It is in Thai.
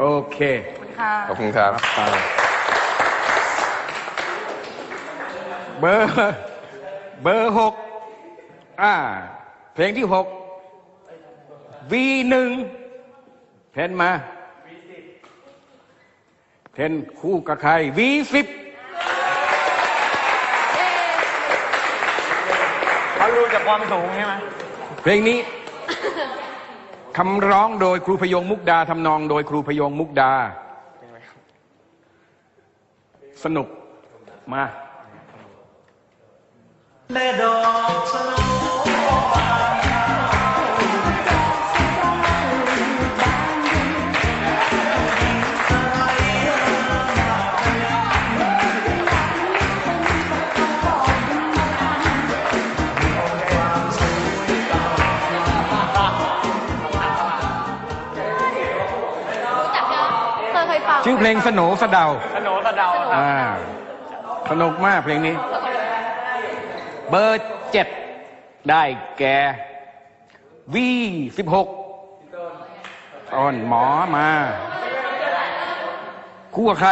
โอเค ค่ะ ขอบคุณครับ เบอร์ เบอร์หกอ่า เพลงที่หก V หนึ่งเพนมา เพนคู่กับใคร V สิบเขารู้จากความสูงใช่ไหมเพลงนี้ คำร้องโดยครูพยงมุกดาทำนองโดยครูพยงมุกดา สนุกมาแม่ดอ เคยเคยฟังชื่อเพลงสโหนสะเดาสโนสะเดาครับอ่าสนุกมากเพลงนี้ เบอร์เจ็ดได้แก่วีสิบหกตอนหมอมา คู่กับใคร